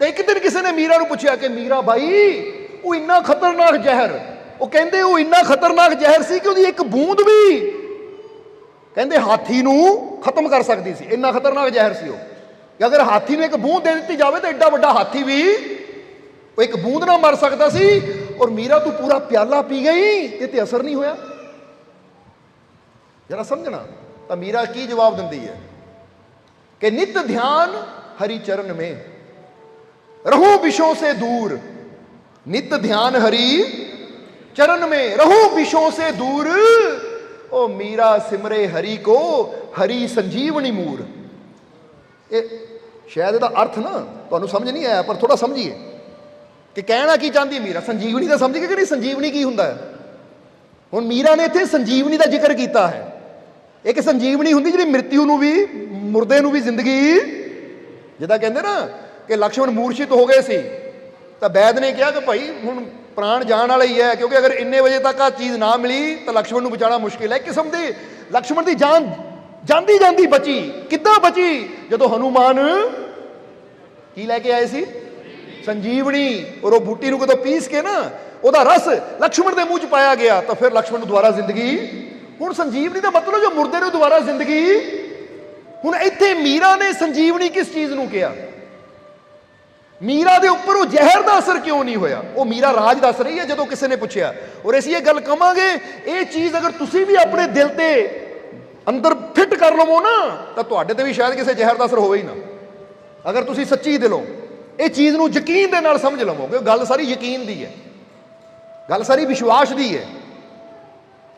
ਤੇ ਇੱਕ ਦਿਨ ਕਿਸੇ ਨੇ ਮੀਰਾ ਨੂੰ ਪੁੱਛਿਆ ਕਿ ਮੀਰਾ ਬਾਈ, ਉਹ ਇੰਨਾ ਖਤਰਨਾਕ ਜ਼ਹਿਰ, ਉਹ ਕਹਿੰਦੇ ਉਹ ਇੰਨਾ ਖਤਰਨਾਕ ਜ਼ਹਿਰ ਸੀ ਕਿ ਉਹਦੀ ਇੱਕ ਬੂੰਦ ਵੀ ਕਹਿੰਦੇ ਹਾਥੀ ਨੂੰ ਖਤਮ ਕਰ ਸਕਦੀ ਸੀ, ਇੰਨਾ ਖਤਰਨਾਕ ਜ਼ਹਿਰ ਸੀ ਉਹ। ਕਿ ਅਗਰ ਹਾਥੀ ਨੂੰ ਇੱਕ ਬੂੰਦ ਦੇ ਦਿੱਤੀ ਜਾਵੇ ਤਾਂ ਐਡਾ ਵੱਡਾ ਹਾਥੀ ਵੀ ਉਹ ਇੱਕ ਬੂੰਦ ਨਾਲ ਮਰ ਸਕਦਾ ਸੀ ਔਰ ਮੀਰਾ ਤੂੰ ਪੂਰਾ ਪਿਆਲਾ ਪੀ ਗਈ, ਇਹ ਤੇ ਅਸਰ ਨਹੀਂ ਹੋਇਆ। ਜਰਾ ਸਮਝਣਾ, ਤਾਂ ਮੀਰਾ ਕੀ ਜਵਾਬ ਦਿੰਦੀ ਹੈ? ਕਿ ਨਿਤ ਧਿਆਨ ਹਰੀ ਚਰਨ ਮੇ। ਰਹੂ ਵਿਸ਼ੋਂ ਸੇ ਦੂਰ। ਨਿਤ ਧਿਆਨ ਹਰੀ, ਚਰਨ ਮੇ ਰਹੂ ਵਿਸ਼ੋਂ ਸੇ ਦੂਰ। ਉਹ ਮੀਰਾ ਸਿਮਰੇ ਹਰੀ ਕੋ, ਹਰੀ ਸੰਜੀਵਨੀ ਮੂਰ। ਇਹ ਸ਼ਾਇਦ ਇਹਦਾ ਅਰਥ ਨਾ ਤੁਹਾਨੂੰ ਸਮਝ ਨਹੀਂ ਆਇਆ, ਪਰ ਥੋੜਾ ਸਮਝੀਏ। ਕਿ ਕਹਿਣਾ ਕੀ ਚਾਹੁੰਦੀ ਮੀਰਾ? ਸੰਜੀਵਨੀ ਦਾ ਸਮਝ ਕੇ ਕਿ ਨਹੀਂ ਸੰਜੀਵਨੀ ਕੀ ਹੁੰਦਾ ਹੈ? ਹੁਣ ਮੀਰਾ ਨੇ ਇੱਥੇ ਸੰਜੀਵਨੀ ਦਾ ਜ਼ਿਕਰ ਕੀਤਾ ਹੈ। ਇੱਕ ਸੰਜੀਵਨੀ ਹੁੰਦੀ ਜਿਹੜੀ ਮ੍ਰਿਤਿਉ ਨੂੰ ਵੀ, ਮੁਰਦੇ ਨੂੰ ਵੀ ਜ਼ਿੰਦਗੀ ਜਿਹਦਾ ਕਹਿੰਦੇ ਨਾ ਕਿ ਲਕਸ਼ਮਣ ਮੂਰਛਿਤ ਹੋ ਗਏ ਸੀ। ਤਾਂ ਵੈਦ ਨੇ ਕਿਹਾ ਕਿ ਭਾਈ, ਹੁਣ ਪ੍ਰਾਣ ਜਾਣ ਵਾਲਾ ਹੀ ਹੈ, ਕਿਉਂਕਿ ਅਗਰ ਇੰਨੇ ਵਜੇ ਤੱਕ ਆ ਚੀਜ਼ ਨਾ ਮਿਲੀ, ਤਾਂ ਲਕਸ਼ਮਣ ਨੂੰ ਬਚਾਉਣਾ ਮੁਸ਼ਕਿਲ ਹੈ। ਕਿਸਮ ਦੀ ਲਕਸ਼ਮਣ ਦੀ ਜਾਨ ਜਾਂਦੀ ਜਾਂਦੀ ਬਚੀ। ਕਿੱਦਾਂ ਬਚੀ? ਜਦੋਂ ਹਨੂਮਾਨ ਕੀ ਲੈ ਕੇ ਆਏ ਸੀ? ਸੰਜੀਵਨੀ, ਔਰ ਉਹ ਬੂਟੀ ਨੂੰ ਕਦੋਂ ਪੀਸ ਕੇ ਨਾ, ਉਹਦਾ ਰਸ ਲਕਸ਼ਮਣ ਦੇ ਮੂੰਹ 'ਚ ਪਾਇਆ ਗਿਆ, ਤਾਂ ਫਿਰ ਲਕਸ਼ਮਣ ਨੂੰ ਦੁਬਾਰਾ ਜ਼ਿੰਦਗੀ। ਹੁਣ ਸੰਜੀਵਨੀ ਦਾ ਮਤਲਬ ਜੋ ਮੁਰਦੇ ਨੂੰ ਦੁਬਾਰਾ ਜ਼ਿੰਦਗੀ। ਹੁਣ ਇੱਥੇ ਮੀਰਾ ਨੇ ਸੰਜੀਵਨੀ ਕਿਸ ਚੀਜ਼ ਨੂੰ ਕਿਹਾ? ਮੀਰਾ ਦੇ ਉੱਪਰ ਉਹ ਜ਼ਹਿਰ ਦਾ ਅਸਰ ਕਿਉਂ ਨਹੀਂ ਹੋਇਆ? ਉਹ ਮੀਰਾ ਰਾਜ ਦੱਸ ਰਹੀ ਹੈ ਜਦੋਂ ਕਿਸੇ ਨੇ ਪੁੱਛਿਆ। ਔਰ ਅਸੀਂ ਇਹ ਗੱਲ ਕਵਾਂਗੇ, ਇਹ ਚੀਜ਼ ਅਗਰ ਤੁਸੀਂ ਵੀ ਆਪਣੇ ਦਿਲ ਤੇ ਅੰਦਰ ਫਿੱਟ ਕਰ ਲਵੋ ਨਾ, ਤਾਂ ਤੁਹਾਡੇ ਤੇ ਵੀ ਸ਼ਾਇਦ ਕਿਸੇ ਜ਼ਹਿਰ ਦਾ ਅਸਰ ਹੋਵੇ ਹੀ ਨਾ। ਅਗਰ ਤੁਸੀਂ ਸੱਚੀ ਦਿਲੋਂ ਇਹ ਚੀਜ਼ ਨੂੰ ਯਕੀਨ ਦੇ ਨਾਲ ਸਮਝ ਲਵੋਗੇ ਗੱਲ ਸਾਰੀ ਯਕੀਨ ਦੀ ਹੈ। ਗੱਲ ਸਾਰੀ ਵਿਸ਼ਵਾਸ ਦੀ ਹੈ।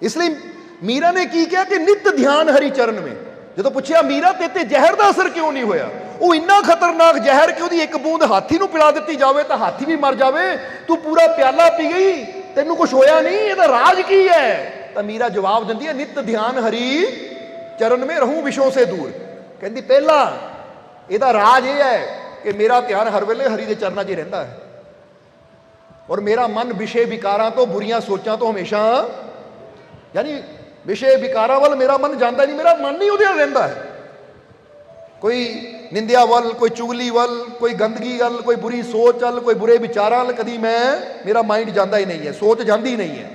ਇਸ ਲਈ ਮੀਰਾ ਨੇ ਕੀ ਕਿਹਾ ਕਿ ਨਿਤ ਧਿਆਨ ਹਰੀ ਚਰਨ ਮੇ। ਜਦੋਂ ਪੁੱਛਿਆ, ਮੀਰਾ ਤੇ ਤੇ ਜ਼ਹਿਰ ਦਾ ਅਸਰ ਕਿਉਂ ਨਹੀਂ ਹੋਇਆ? ਉਹ ਇੰਨਾ ਖਤਰਨਾਕ ਜ਼ਹਿਰ ਕਿ ਉਹਦੀ ਇੱਕ ਬੂੰਦ ਹਾਥੀ ਨੂੰ ਪਿਲਾ ਦਿੱਤੀ ਜਾਵੇ ਤਾਂ ਹਾਥੀ ਵੀ ਮਰ ਜਾਵੇ, ਤੂੰ ਪੂਰਾ ਪਿਆਲਾ ਪੀ ਗਈ, ਤੈਨੂੰ ਕੁਝ ਹੋਇਆ ਨਹੀਂ, ਇਹਦਾ ਰਾਜ ਕੀ ਹੈ? ਤਾਂ ਮੀਰਾ ਜਵਾਬ ਦਿੰਦੀ ਹੈ, ਨਿਤ ਧਿਆਨ ਹਰੀ ਚਰਨ ਮੇ ਰਹੂੰ ਵਿਸ਼ੋਂ ਸੇ ਦੂਰ। ਕਹਿੰਦੀ, ਪਹਿਲਾ, ਇਹਦਾ ਰਾਜ ਇਹ ਹੈ ਕਿ ਮੇਰਾ ਧਿਆਨ ਹਰ ਵੇਲੇ ਹਰੀ ਦੇ ਚਰਨਾਂ 'ਚ ਰਹਿੰਦਾ ਹੈ। ਔਰ ਮੇਰਾ ਮਨ ਵਿਸ਼ੇ ਵਿਕਾਰਾਂ ਤੋਂ, ਬੁਰੀਆਂ ਸੋਚਾਂ ਤੋਂ ਹਮੇਸ਼ਾ, ਯਾਨੀ ਵਿਸ਼ੇ ਵਿਕਾਰਾਂ ਵੱਲ ਮੇਰਾ ਮਨ ਜਾਂਦਾ ਨਹੀਂ, ਮੇਰਾ ਮਨ ਨਹੀਂ ਉਹਦੇ ਨਾਲ ਰਹਿੰਦਾ ਹੈ। ਕੋਈ ਨਿੰਦਿਆ ਵੱਲ, ਕੋਈ ਚੁਗਲੀ ਵੱਲ, ਕੋਈ ਗੰਦਗੀ ਵੱਲ, ਕੋਈ ਬੁਰੀ ਸੋਚ ਵੱਲ, ਕੋਈ ਬੁਰੇ ਵਿਚਾਰਾਂ ਵੱਲ ਕਦੀ ਮੈਂ, ਮੇਰਾ ਮਾਈਂਡ ਜਾਂਦਾ ਹੀ ਨਹੀਂ ਹੈ, ਸੋਚ ਜਾਂਦੀ ਹੀ ਨਹੀਂ ਹੈ।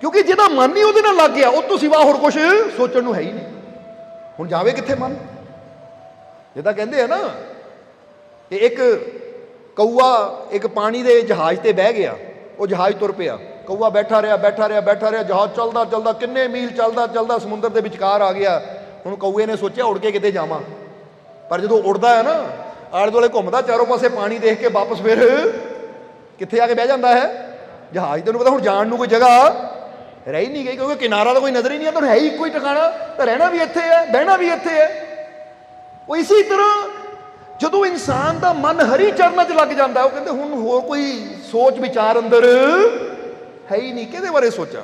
ਕਿਉਂਕਿ ਜਿਹਦਾ ਮਨ ਹੀ ਉਹਦੇ ਨਾਲ ਲੱਗ ਗਿਆ, ਉਹ ਤੋਂ ਸਿਵਾ ਹੋਰ ਕੁਝ ਸੋਚਣ ਨੂੰ ਹੈ ਹੀ ਨਹੀਂ। ਹੁਣ ਜਾਵੇ ਕਿੱਥੇ ਮਨ? ਜਿੱਦਾਂ ਕਹਿੰਦੇ ਆ ਨਾ, ਕਿ ਇੱਕ ਕਊਆ ਇੱਕ ਪਾਣੀ ਦੇ ਜਹਾਜ਼ ਤੇ ਬਹਿ ਗਿਆ, ਉਹ ਜਹਾਜ਼ ਤੁਰ ਪਿਆ। ਕਊਆ ਬੈਠਾ ਰਿਹਾ ਬੈਠਾ ਰਿਹਾ ਬੈਠਾ ਰਿਹਾ, ਜਹਾਜ਼ ਚੱਲਦਾ ਚੱਲਦਾ, ਕਿੰਨੇ ਮੀਲ ਚੱਲਦਾ ਚੱਲਦਾ ਸਮੁੰਦਰ ਦੇ ਵਿਚਕਾਰ ਆ ਗਿਆ। ਹੁਣ ਕਊਏ ਨੇ ਸੋਚਿਆ, ਉੜ ਕੇ ਕਿਤੇ ਜਾਵਾਂ। ਪਰ ਜਦੋਂ ਉੱਡਦਾ ਹੈ ਨਾ, ਆਲੇ ਦੁਆਲੇ ਘੁੰਮਦਾ, ਚਾਰੋਂ ਪਾਸੇ ਪਾਣੀ ਦੇਖ ਕੇ ਵਾਪਸ ਫਿਰ ਕਿੱਥੇ ਆ ਕੇ ਬਹਿ ਜਾਂਦਾ ਹੈ? ਜਹਾਜ਼ ਤੈਨੂੰ ਪਤਾ ਹੁਣ ਜਾਣ ਨੂੰ ਕੋਈ ਜਗ੍ਹਾ ਰਹਿ ਹੀ ਨਹੀਂ ਗਈ, ਕਿਉਂਕਿ ਕਿਨਾਰਾ ਤਾਂ ਕੋਈ ਨਜ਼ਰ ਹੀ ਨਹੀਂ ਆਉਂਦਾ ਹੈ ਹੀ ਇੱਕੋ ਹੀ ਟਿਕਾਣਾ, ਤਾਂ ਰਹਿਣਾ ਵੀ ਇੱਥੇ ਹੈ, ਬਹਿਣਾ ਵੀ ਇੱਥੇ ਹੈ। ਉਹ ਇਸੇ ਤਰ੍ਹਾਂ ਜਦੋਂ ਇਨਸਾਨ ਦਾ ਮਨ ਹਰੀ ਚਰਨਾਂ 'ਚ ਲੱਗ ਜਾਂਦਾ, ਉਹ ਕਹਿੰਦੇ ਹੁਣ ਹੋਰ ਕੋਈ ਸੋਚ ਵਿਚਾਰ ਅੰਦਰ ਹੈ ਹੀ ਨਹੀਂ, ਕਿਹਦੇ ਬਾਰੇ ਸੋਚਾਂ?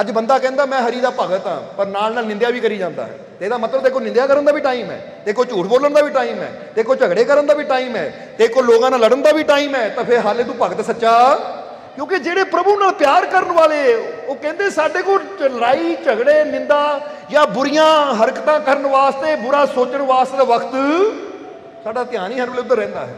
ਅੱਜ ਬੰਦਾ ਕਹਿੰਦਾ, ਮੈਂ ਹਰੀ ਦਾ ਭਗਤ ਹਾਂ ਪਰ ਨਾਲ ਨਾਲ ਨਿੰਦਿਆ ਵੀ ਕਰੀ ਜਾਂਦਾ ਹੈ। ਤੇ ਇਹਦਾ ਮਤਲਬ ਦੇਖੋ ਨਿੰਦਿਆ ਕਰਨ ਦਾ ਵੀ ਟਾਈਮ ਹੈ ਦੇਖੋ ਝੂਠ ਬੋਲਣ ਦਾ ਵੀ ਟਾਈਮ ਹੈ ਦੇਖੋ ਝਗੜੇ ਕਰਨ ਦਾ ਵੀ ਟਾਈਮ ਹੈ ਦੇਖੋ ਲੋਕਾਂ ਨਾਲ ਲੜਨ ਦਾ ਵੀ ਟਾਈਮ ਹੈ, ਤਾਂ ਫਿਰ ਹਾਲੇ ਤੂੰ ਭਗਤ ਸੱਚਾ? ਕਿਉਂਕਿ ਜਿਹੜੇ ਪ੍ਰਭੂ ਨਾਲ ਪਿਆਰ ਕਰਨ ਵਾਲੇ, ਉਹ ਕਹਿੰਦੇ ਸਾਡੇ ਕੋਲ ਲੜਾਈ, ਝਗੜੇ, ਨਿੰਦਾ ਜਾਂ ਬੁਰੀਆਂ ਹਰਕਤਾਂ ਕਰਨ ਵਾਸਤੇ, ਬੁਰਾ ਸੋਚਣ ਵਾਸਤੇ ਵਕਤ ਸਾਡਾ ਧਿਆਨ ਹੀ ਹਰ ਵੇਲੇ ਉੱਧਰ ਰਹਿੰਦਾ ਹੈ।